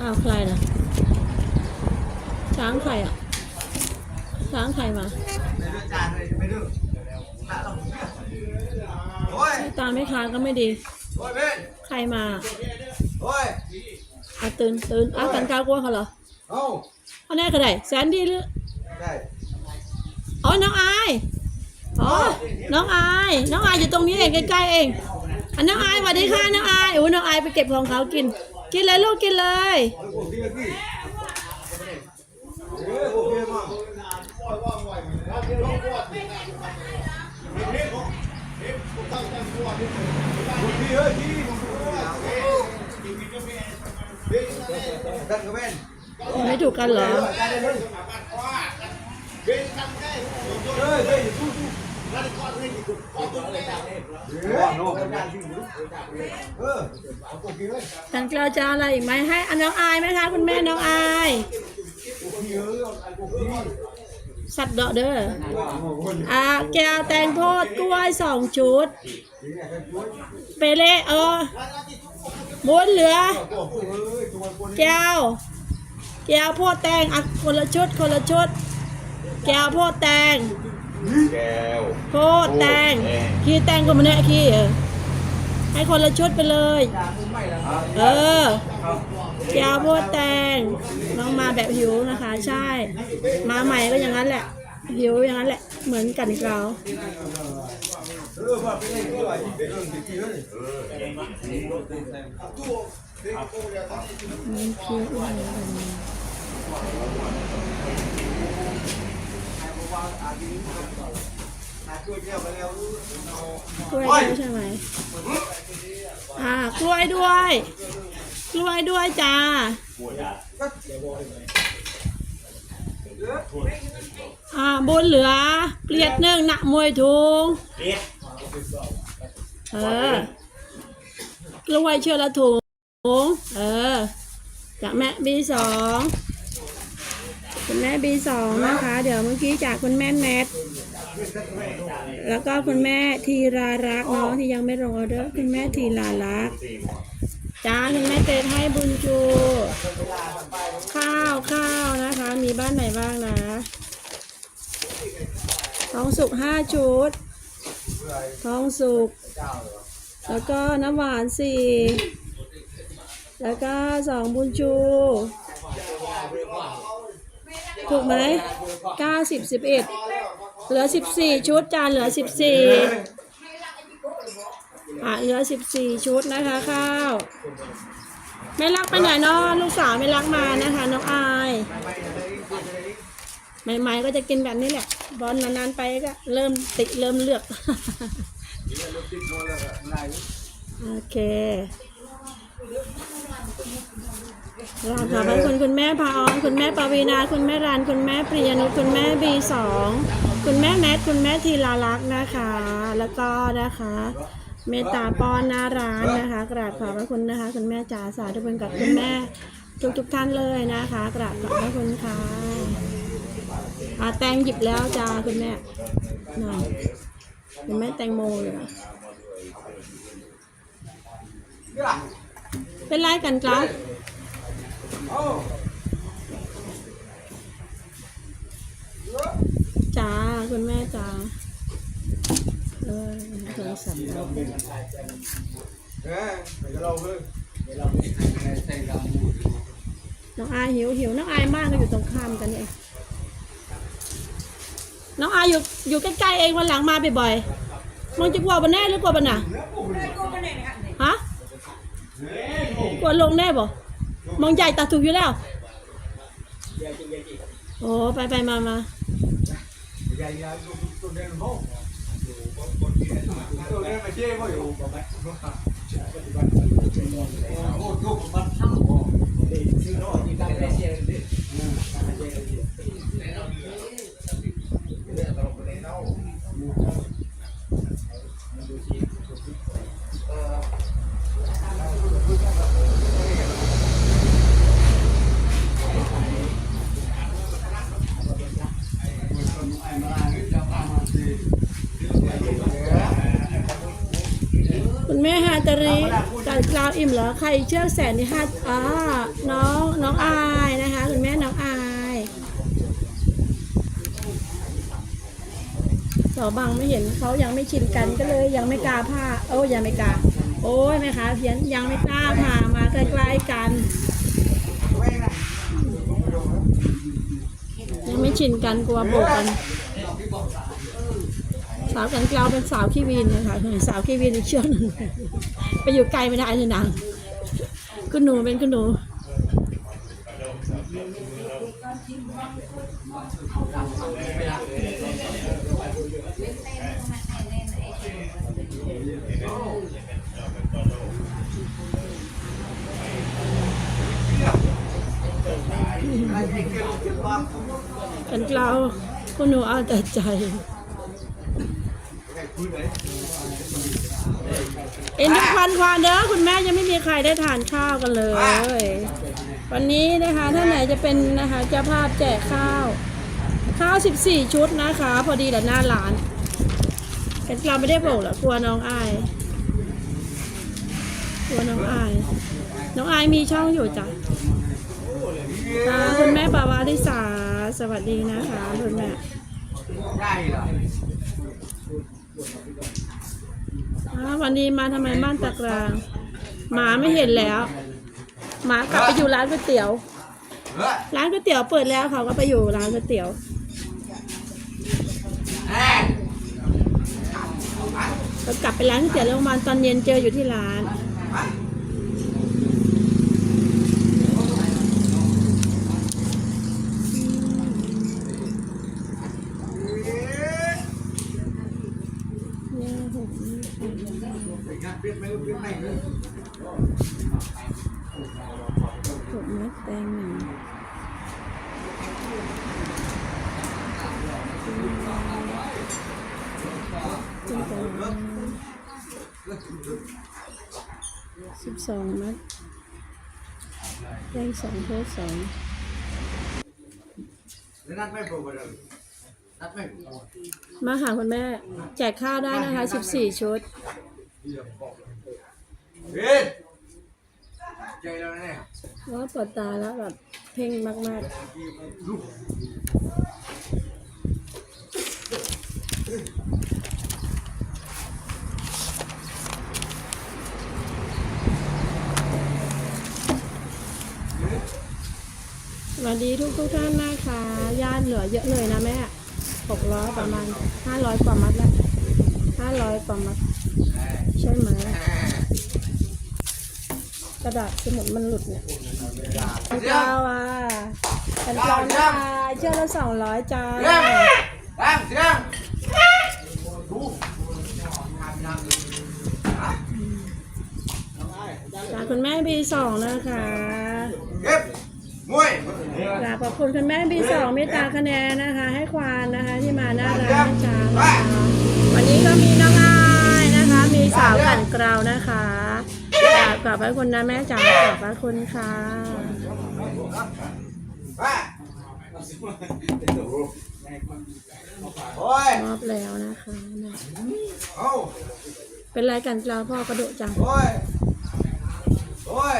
อ้าวใครล่ะช้างใครอะ ช้างใครมาไม่ดื้อจานเลยไม่ดื้อหน้าต้องโอ้ยตาไม่ค้างก็ไม่ดีโอ้ยเบ้นใครมาโอ้ยอะตื่นตื่นอะกันกาวกลัวเขาเหรอเอ้าเอาแน่ก็ได้แสนดีหรือได้อ๋อน้องอายอ๋อน้องอายน้องอายอยู่ตรงนี้เองใกล้ๆเองอันน้องอายสวัสดีค่ะน้องอายโอ้ยน้องอายไปเก็บของเขากิน กินเลยลูกกินเลยโอ้ยโอ้ยพี่พี่เอ้ยโอ้ยพี่มั่งพี่เอ้ยพี่ดันกระเบนไม่ถูกกันเหรอได้เลยเฮ้ยเฮ้ย สู้สู้เออโน่เออเอาพวกพี่เลยกันกลาจะอะไรอีกไหมให้น้องอายไหมคะคุณแม่น้องอาย สัตว์เดาะเด้ออ่าแก้วแตงโพดกล้วยสองชุด เปเล่เออบุญเหลือตัวพวกวแก้ว แก้วโพดแตงอะคนละชุดคนละชุด แก้วโพดแตง แก้วโพดแตงขี้แตงก็มาแน่ขี้เออให้คนละชุดไปเลย เออแก้วโพดแตงน้องมาแบบหิวนะคะ ใช่ มาใหม่ก็อย่างนั้นแหละ หิวอย่างนั้นแหละ เหมือนกันเราเออว่าเป็นไอ้ตัวอีกเป็นเรื่องที่เลยนี่คืออะไรช่วยเกี่ยวไปแล้วยด้วยใช่ไหมอ่ากล้วยด้วย กล้วยด้วยจ้าอ่าบุญเหลือเปลียดหนึ่งหนักมวยทุงเรียกเออกล้วยเชื่อละถุง เออ จากแม่บีสอง คุณแม่บีสองนะคะ เดี๋ยวเมื่อกี้จากคุณแม่แนทแล้วก็คุณแม่ทีรารักษ์เนาะที่ยังไม่ลงออเดอร์คุณแม่ทีรารักจ้าคุณแม่เตให้บุญจู ข้าวข้าวนะคะ มีบ้านไหนบ้างนะท้องสุกห้าชุด ท้องสุก แล้วก็น้ำหวานสี่แล้วก็สองบุญชู ถูกไหมเก้าสิบสิบเอ็ดเหลือสิบสี่ชุดจานเหลือสิบสี่อะเหลือสิบสี่ชุดนะคะข้าวไม่รักไปไหนเนาะลูกสาวไม่รักมานะคะน้องอายใหม่ๆก็จะกินแบบนี้แหละ บอลนานๆไปก็เริ่มติดเริ่มเลือกโอเค ลาขอบคุณคุณแม่พาออนคุณแม่ปวีนา คุณแม่รัน คุณแม่ปริยนุชคุณแม่บีสองคุณแม่แนทคุณแม่ธีลาลักษ์นะคะ แล้วก็นะคะ เมตตาปอนหน้าร้านนะคะกราบขอบพระคุณนะคะ คุณแม่จ๋าสาธุเป็นกับคุณแม่ทุกทุกๆท่านเลยนะคะกราบขอบพระคุณค่ะอาแตงหยิบแล้วจ้าคุณแม่หน่อยคุณแม่แตงโมเลยอะ เป็นไรกันครับโอ้จ้าคุณแม่จ้าเออโทรศัพท์เราเฮ้ยไปกับเราเลยน้องอายหิวหิวน้องอายมากก็อยู่ตรงข้ามกันเองน้องอายอยู่อยู่ใกล้ๆเองวันหลังมาบ่อยๆมองจะกลัวบันแน่หรือกลัวบันน่ะฮะ กลัวลงแน่บ่มองใหญ่ตัดถูกอยู่แล้วโอ้ไปไปมามาใหญ่ใหญ่ตัวนห้องตัวเด่นมาเจ๊ก็อยู่ แม่ฮาตาริกัดกราวอิ่มเหรอใครเชือกแสนที่ห้าอ๋อน้องน้องอายนะคะคุณแม่น้องอายสอบังไม่เห็นเขายังไม่ชินกันก็เลยยังไม่กล้าพาโอ้ยังไม่กล้าโอ้ยแม่คะเพียนยังไม่กล้าพามาใกล้ๆกันยังไม่ชินกันกลัวโบกกัน สาวกันเกลาเป็นสาวขี้วีนนะคะสาวขี้วีนอีกเชือกหนึงไปอยู่ไกลไม่ได้เลยนางคุณหนูเป็นคุณหนูกันเกลาคุณหนูเอาแต่ใจ เอ็นทุกวันควานเด้อคุณแม่ยังไม่มีใครได้ทานข้าวกันเลย วันนี้นะคะท่านไหนจะเป็นนะคะเจ้าภาพแจกข้าว ข้าว 14 ชุดนะคะ พอดีแหละหน้าร้านกันเราไม่ได้บอกหรอกกลัวน้องอายกลัวน้องอาย น้องอายมีช่องอยู่จ้ะค่ะคุณแม่ปาวาริสาสวัสดีนะคะคุณแม่ได้เหรอ อ้าววันนี้มาทำไมบ้านตะกรางหมาไม่เห็นแล้ว หมากลับไปอยู่ร้านก๋วยเตี๋ยว เฮ้ยร้านก๋วยเตี๋ยวเปิดแล้วเขาก็ไปอยู่ร้านก๋วยเตี๋ยวแน่ก็กลับไปร้านก๋วยเตี๋ยวโรงพยาบาลตอนเย็นเจออยู่ที่ร้าน เนี่ยผมเป็นงานเปลี่ยนไม่รู้เปลี่ยนไม่รู้มมัดแตงหนึ่งจิ้มสิบสองมัดแตงสองโพสสองแล้วนัดไม่โปรโมทเลยนัดไม่มาหาคุณแม่ แจกข้าวได้นะคะ 14 ชุด เฮ้ยใจเราแน่ว่าปวดตาแล้วแบบเพ่งมากๆสวัสดีทุกทุกๆท่านนะคะญาติเหลือเยอะเลยนะแม่ หกร้อยประมาณห้าร้อยกว่ามัดแล้วห้าร้อยกว่ามัดใช่ไหมกระดาษสมุดมันหลุดเนี่ยกันเจ้าอะกันเจ้านะคะเชื่อละสองร้อยจ้าเสียงตั้งเสียงดูจาคุณแม่บีสองนะคะเก็บมวย กราบขอบคุณคุณแม่บีสองเมตตาคะแนนนะคะ ให้ควานนะคะที่มาหน้าร้านจ้านะคะวันนี้ก็มีน้องอายนะคะ มีสาวกันเกลานะคะกราบขอบพระคุณนะแม่จ๋าขอบพระคุณค่ะไปโอ้ยมอบแล้วนะคะนะเอาเป็นรายการเกลาพ่อกระโดดจังโอ้ยโอ้ย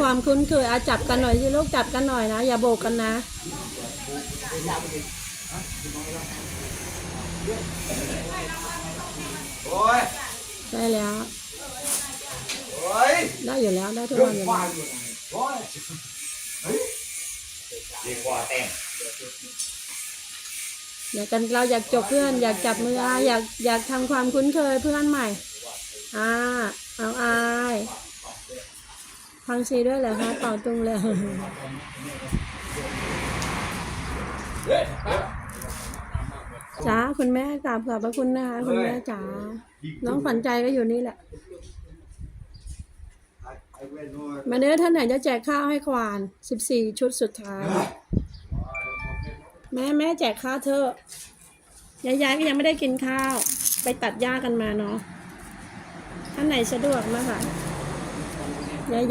ความคุ้นเคยอาจับกันหน่อยสิลูกจับกันหน่อยนะ อย่าโบกกันนะโอ้ยได้แล้วโอ้ยได้อยู่แล้วได้ทุกวันอยู่แล้วโอ้ย ดีกว่าแต่งอยากกันเราอยากจบเพื่อน อยากจับมืออาอยากอยากทำความคุ้นเคยเพื่อนใหม่อ่าเอาอายฟังซีด้วยเหรอคะเป่าตุงเลยจ้าคุณแม่กราบขอบพระคุณนะคะคุณแม่จ๋าน้องฝันใจก็อยู่นี่แหละ มาเนื้อท่านไหนจะแจกข้าวให้ควาน14ชุดสุดท้าย แม่แม่แจกข้าวเถอะยายยายก็ยังไม่ได้กินข้าว ไปตัดหญ้ากันมาเนาะท่านไหนสะดวกมาค่ะ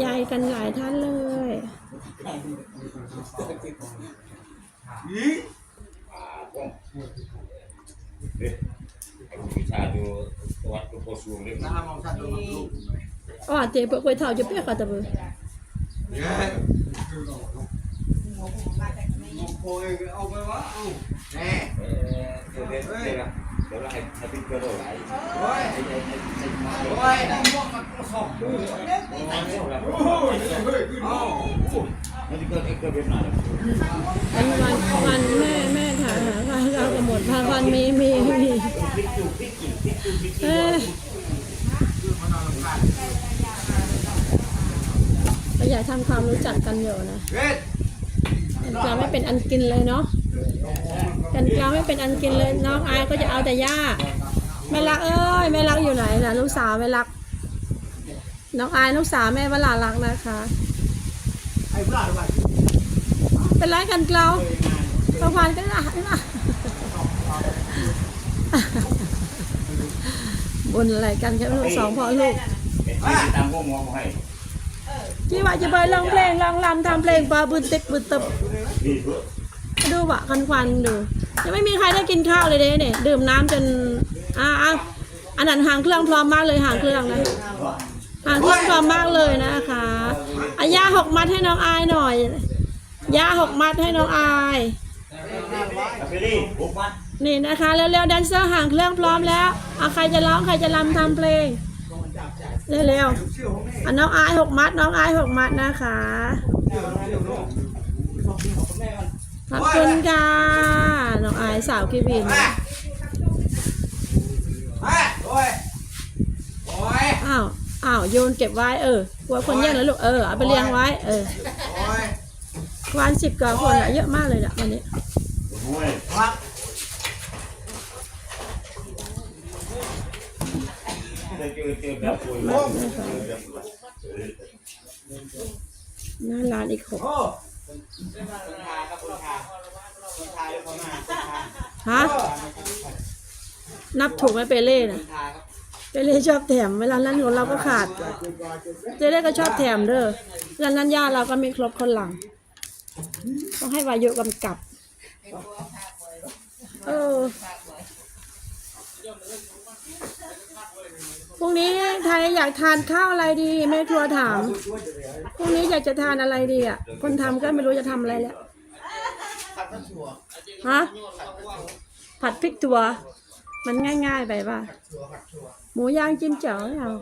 ยายๆกันหลายท่านเลยอีเด็กไอ้ผู้วิชาดูวัดดูโพสูงเลยน้ำมองชัดดูลูกอ๋ อเจ๊เปิดกล้วยเท่าจะเปียกอะตะเบือเนี่ยโอ้ยเอาไปวะเอาแน่เออเดี๋ยวเดี๋ยวเดี๋ยวเดี๋ยวเราให้ให้ติ๊กเกอร์เราไหลโอ้ยไอ้ไอ้ไอ้ไอ้มาโอ้ยน้ำม่วงมันกระสอบโอ้ยโอ้ยเอามันเกิดเกิดเป็นหนาเลยวันวันวันแม่แม่ถามหาข้าวข้าวกันหมดพาวันมีมีมีเออ อยากทำความรู้จักกันอยู่นะกันกลางไม่เป็นอันกินเลยเนาะกันกลางไม่เป็นอันกินเลยน้องอายก็จะเอาแต่ย่าแม่รักเอ้ยแม่รักอยู่ไหนน่ะลูกสาวแม่รัก น้องอายลูกสาวแม่วลารักนะคะเป็นไรกันเกลาประพันกันละละบนอะไรกันแค่ลูกสองพ่อลูกตามพวกมองให้ ที่ว่าจะไปร้องเพลงร้องรำทำเพลงปลาบุญติกบุญตบดูบะคันควันดูยังไม่มีใครได้กินข้าวเลยเด้เนี่ยดื่มน้ำจนอ่าอะอันนั้นห่างเครื่องพร้อมมากเลยห่างเครื่องนะห่างเครื่องพร้อมมากเลยนะคะอายาหกมัดให้น้องอายหน่อยยาหกมัดให้น้องอายนี่นะคะเร็วๆแดนเซอร์ห่างเครื่องพร้อมแล้วอใครจะร้องใครจะรำทำเพลง เร็วๆอันน้องอายหกมัด น้องอายหกมัดนะคะขอบคุณค่ะน้องอายสาวกีบินมามาโอ้ยโอ้ยอ้าวอ้าวโยนเก็บไว้เออกลัวคนแย่งแล้วลูกเออเอาไปเลี้ยงไว้ เออโอ้ยควานสิบกว่าคนอะเยอะมากเลยอะวันนี้ โอ้ย พัก เจอเจอเจอแบบป่วยเลย หน้าร้านอีกหกโอ้ฮะนับถูกไหมเปเล่นะเปเล่ชอบแถมเวลานั้นของเราก็ขาดเจเล่ก็ชอบแถมเด้อร้านนั้นย่าเราก็มีครบคนหลัง ต้องให้วายุกำกับ เออ พรุ่งนี้ไทยอยากทานข้าวอะไรดีแม่ครัวถาม พรุ่งนี้อยากจะทานอะไรดีอะ คนทำก็ไม่รู้จะทำอะไรแล้ว ฮะ ผัดพริกตัวมันง่าย ๆ ไปป่ะ หมูย่างจิ้มแจ่วไม่เอา